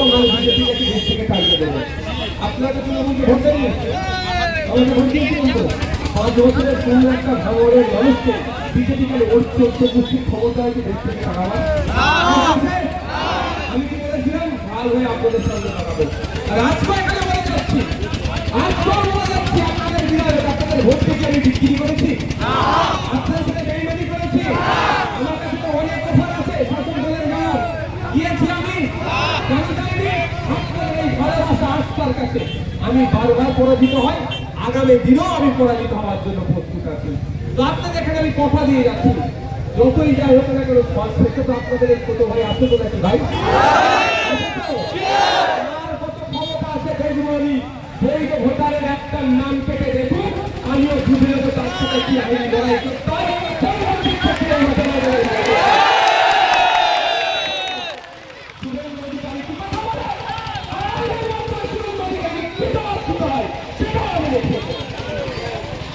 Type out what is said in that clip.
আমাকে ভোট দিয়েছি কিন্তু পাঁচ বছরের কোনো একটা ভাঙনের মানুষকে বিজেপি ওর থেকে তাড়াবার আমি থেকে আমি বিক্রি করেছি আপনাদের সাথে বেইমানি কাছে আমি কেন যাইনি আপনাদের এই ভালোবাসা আস্থার কাছে আমি বারবার পরাজিত হয় আগামী দিনেও আমি পরাজিত হওয়ার জন্য প্রস্তুত আছি। তো আপনাদের এখানে আমি কথা দিয়ে যাচ্ছি। যতই যাই হোক না কেন পাঁচ থেকে তো আপনাদের এই ছোট ভাই আছে তো নাকি ভাই? ভোটারের একটা নাম কেটে দেখুন, আমিও তার সাথে কি আমি লড়াই